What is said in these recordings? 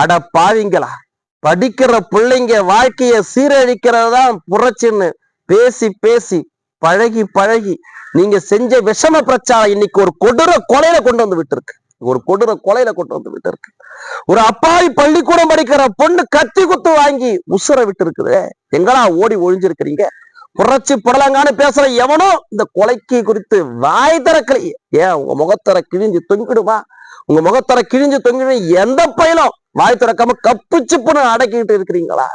அட பாவிங்களா படிக்கிற பிள்ளைங்க வாழ்க்கைய சீரழிக்கிறது தான் புரட்சின்னு பேசி பேசி பழகி பழகி நீங்க செஞ்ச விஷம பிரச்சாரம் இன்னைக்கு ஒரு கொடூர கொலையில கொண்டு வந்து விட்டுருக்கு. ஒரு கொடூர கொலையில கொண்டு வந்து விட்டுருக்கு. ஒரு அப்பாவி பள்ளிக்கூடம் படிக்கிற பொண்ணு கத்தி குத்து வாங்கி உசுர விட்டு இருக்குது எங்கடா ஓடி ஒழிஞ்சிருக்கிறீங்க? புரட்சி புடலங்கான்னு பேசுற எவனோ இந்த கொலைக்கு குறித்து வாய் திறக்கலையே. ஏன் உங்க முகத்தர கிழிஞ்சு தொங்கிடுமா? உங்க முகத்தர கிழிஞ்சு தொங்கின எந்த பயிலும் வாய் திறக்காம கப்பு சிப்புன்னு அடக்கிட்டு இருக்கிறீங்களா?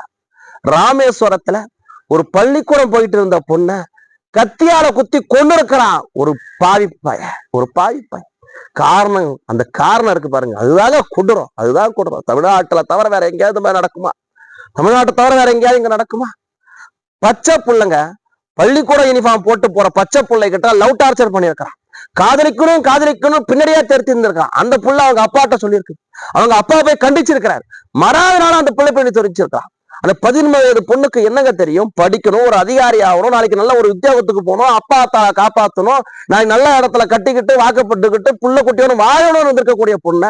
ராமேஸ்வரத்துல ஒரு பள்ளிக்கூடம் போயிட்டு இருந்த பொண்ண கத்தியால குத்தி கொண்டு இருக்கிறான் ஒரு பாவி பய. ஒரு பாவி பய. காரணம் அந்த காரணம் இருக்கு பாருங்க. அதுதாங்க குடுறோம். அதுதான் குடுறோம். தமிழ்நாட்டுல தவிர வேற எங்கேயாவது மாதிரி நடக்குமா? தமிழ்நாட்டை தவிர வேற எங்கேயாவது இங்க நடக்குமா? பச்சை பிள்ளைங்க பள்ளிக்கூட யூனிஃபார்ம் போட்டு போற பச்சை பிள்ளை கிட்ட லவ் டார்ச்சர் பண்ணியிருக்கான் காதலிக்கணும் காதலிக்கணும் பின்னாடியே தெரித்து இருந்திருக்கான் அந்த புள்ள அவங்க அப்பாட்ட சொல்லியிருக்கு. அவங்க அப்பா போய் கண்டிச்சிருக்கிறார். மறாத அந்த பிள்ளை பண்ணி தெரிவிச்சிருக்கான் அந்த பதினொன்பது வயது பொண்ணுக்கு என்னங்க தெரியும்? படிக்கணும் ஒரு அதிகாரி ஆகணும் நாளைக்கு நல்ல ஒரு உத்தியோகத்துக்கு போகணும் அப்பா அத்தா காப்பாத்தணும் நாளைக்கு நல்ல இடத்துல கட்டிக்கிட்டு வாக்கப்பட்டுக்கிட்டு புள்ள குட்டியோன்னு வாழணும்னு வந்திருக்கக்கூடிய பொண்ணை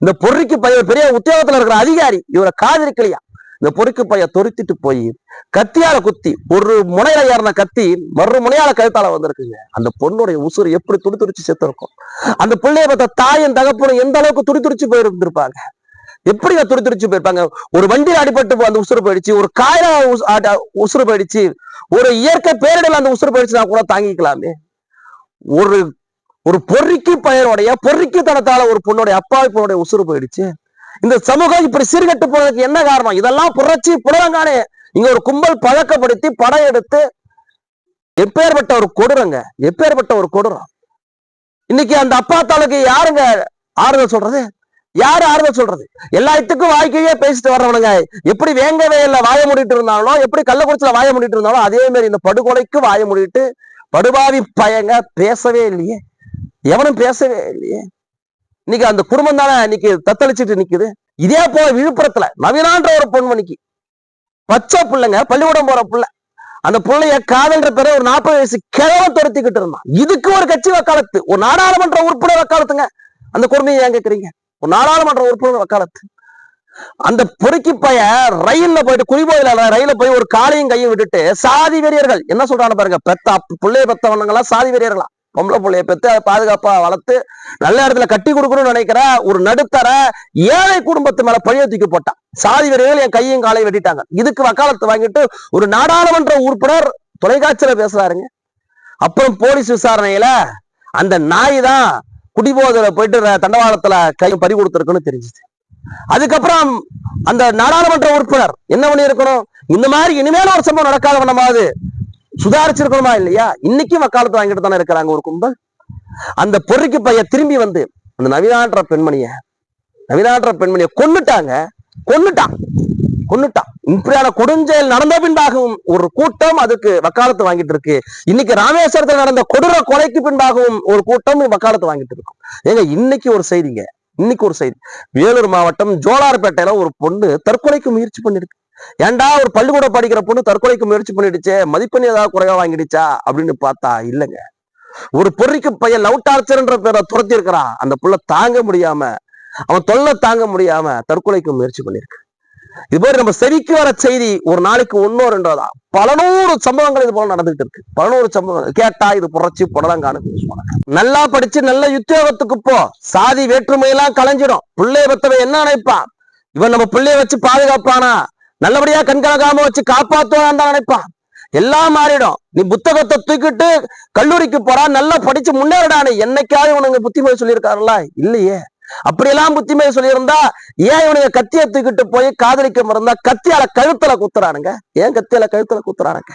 இந்த பொறிக்கு பையன் பெரிய உத்தியோகத்துல இருக்கிற அதிகாரி இவரை காதலிக்கலையா? இந்த பொறுக்கு பைய தொருத்திட்டு போய் கத்தியால குத்தி ஒரு முனையில ஏறின கத்தி மறு முனையால கழுத்தால வந்திருக்குங்க. அந்த பொண்ணுடைய உசுறு எப்படி துடி துடிச்சு செத்து இருக்கும் அந்த பிள்ளைய பார்த்த தாயும் தகப்பனும் எந்த அளவுக்கு துடி துடிச்சு போயிருந்திருப்பாங்க? எப்படி துடி துடிச்சு போயிருப்பாங்க? ஒரு வண்டியில் அடிபட்டு அந்த உசுறு போயிடுச்சு ஒரு காயில உசுறு போயிடுச்சு ஒரு இயற்கை பேரிடல அந்த உசுறு போயிடுச்சுன்னா கூட தாங்கிக்கலாமே. ஒரு ஒரு பொறிக்கு பையனுடைய பொறிக்கு தனத்தால ஒரு பொண்ணுடைய அப்பாவி பொண்ணுடைய உசுறு போயிடுச்சு. இந்த சமூகம் இப்படி சீர்கட்டு போனதுக்கு என்ன காரணம்? இதெல்லாம் புரட்சி புலங்கானே இங்க ஒரு கும்பல் பழக்கப்படுத்தி படம் எடுத்து எப்பேற்பட்ட ஒரு கொடூரங்க? எப்பேற்பட்ட ஒரு கொடூரம்? இன்னைக்கு அந்த அப்பா தாளுக்கு யாருங்க ஆறுதல் சொல்றது? யாரு ஆறுதல் சொல்றது? எல்லாத்துக்கும் வாய்க்கையே பேசிட்டு வர்றவனுங்க. எப்படி வேங்க வேல வாய மூடிட்டு இருந்தாங்களோ எப்படி கள்ளக்குறிச்சியில வாய மூடிட்டு இருந்தாலும் அதே மாதிரி இந்த படுகொலைக்கு வாய மூடிட்டு படுபாவி பயங்க பேசவே இல்லையே. எவனும் பேசவே இல்லையே. இன்னைக்கு அந்த குடும்பம் தானே இன்னைக்கு தத்தளிச்சுட்டு நிக்குது? இதே போல விழுப்புரத்துல நவீனான்ற ஒரு பொன்மணிக்கு. பச்சை பிள்ளைங்க பள்ளிக்கூடம் போற பிள்ளை. அந்த பிள்ளைய காதல்ன்ற பேர ஒரு நாற்பது வயசு கிழவன் துரத்திக்கிட்டு இருந்தான். இதுக்கு ஒரு கட்சி வக்காலத்து. ஒரு நாடாளுமன்ற உறுப்பினர் வக்காலத்துங்க. அந்த கொடுமையை ஏன் கேக்குறீங்க? ஒரு நாடாளுமன்ற உறுப்பினர் வக்காலத்து. அந்த பொறுக்கி பைய ரயில்ல போயிட்டு குறிபோயில ரயில போய் ஒரு காலையும் கையும் விட்டுட்டு சாதி வெறியர்கள். என்ன சொல்றாங்க பாருங்க. பெத்த பிள்ளைய பெத்தவனங்களா சாதி வெறியர்களா? பொம்பளை பிள்ளைய பெற்று அதை பாதுகாப்பா வளர்த்து நல்ல இடத்துல கட்டி கொடுக்கணும்னு நினைக்கிற ஒரு நடுத்தர ஏழை குடும்பத்து மேல பழிய தூக்கி போட்டான். சாதி வெறியர்கள் என் கையும் காலையும் வெட்டிட்டாங்க. இதுக்கு வக்காலத்து வாங்கிட்டு ஒரு நாடாளுமன்ற உறுப்பினர் தொலைக்காட்சியில பேசுறாருங்க. அப்புறம் போலீஸ் விசாரணையில அந்த நாய் தான் குடிபோதையில போயிட்டு தண்டவாளத்துல கை பறி கொடுத்துருக்குன்னு தெரிஞ்சுச்சு அதுக்கப்புறம் அந்த நாடாளுமன்ற உறுப்பினர் என்ன பண்ணி இருக்கணும் இந்த மாதிரி இனிமேல ஒரு சம்பவம் நடக்காத பண்ணமாவது சுதாரிச்சிருக்கணுமா இல்லையா? இன்னைக்கும் வக்காலத்து வாங்கிட்டு தானே இருக்கிறாங்க ஒரு கும்பல். அந்த பொறுக்கி பைய திரும்பி வந்து அந்த நவீனான்ற பெண்மணிய நவீனான்ற பெண்மணிய கொன்னுட்டாங்க. கொன்னுட்டான். கொன்னுட்டான். இப்படியான கொடுஞ்செயல் நடந்த பின்பாகவும் ஒரு கூட்டம் அதுக்கு வக்காலத்து வாங்கிட்டு இருக்கு. இன்னைக்கு ராமேஸ்வரத்தில் நடந்த கொடூர கொலைக்கு பின்பாகவும் ஒரு கூட்டம் வக்காலத்து வாங்கிட்டு இருக்கும். ஏங்க இன்னைக்கு ஒரு செய்திங்க. இன்னைக்கு ஒரு செய்தி. வேலூர் மாவட்டம் ஜோலார்பேட்டையில ஒரு பொண்ணு தற்கொலைக்கு முயற்சி பண்ணிருக்கு. ஏன்டா ஒரு பள்ளிக்கூட படிக்கிற பொண்ணு தற்கொலைக்கு முயற்சி பண்ணிடுச்சே? மதிப்பெண் ஏதாவது குறைவா வாங்கிடுச்சா? அப்படின்னு பார்த்தா இல்லைங்க. ஒரு பொறிக்கு பையன் லவ் டார்ச்சர்ன்ற பேரை துரத்தி இருக்கிறான். அந்த புள்ள தாங்க முடியாம அவன் தொல்லை தாங்க முடியாம தற்கொலைக்கு முயற்சி பண்ணிருக்கு இது மாதிரி நம்ம செவிக்கு வர செய்தி ஒரு நாளைக்கு ஒன்னோ ரெண்டோ தான். பல நூறு சம்பவங்கள் இது போல நடந்துகிட்டு இருக்கு. பல நூறு சம்பவங்கள். கேட்டா இது புரட்சி புடலங்கானு நல்லா படிச்சு நல்ல உத்தியோகத்துக்கு போ. சாதி வேற்றுமையெல்லாம் கலைஞ்சிடும். பிள்ளைய பத்தவன் என்ன நினைப்பான்? இவன் நம்ம பிள்ளைய வச்சு பாதுகாப்பானா? நல்லபடியா கண்கலகாம வச்சு காப்பாத்துவான் தான் நினைப்பான். எல்லாம் மாறிடும். நீ புத்தகத்தை தூக்கிட்டு கல்லூரிக்கு போறா நல்லா படிச்சு முன்னேறடானு என்னைக்காவது உனக்கு புத்திமதி சொல்லியிருக்காருல்ல? இல்லையே. அப்படியெல்லாம் புத்திமதி சொல்லியிருந்தா ஏன் இவனுங்க கத்தியை தூக்கிட்டு போய் காதலிக்க மறந்தா? கத்தியால கழுத்துல குத்துறானுங்க. ஏன் கத்தியால கழுத்துல குத்துறானுங்க?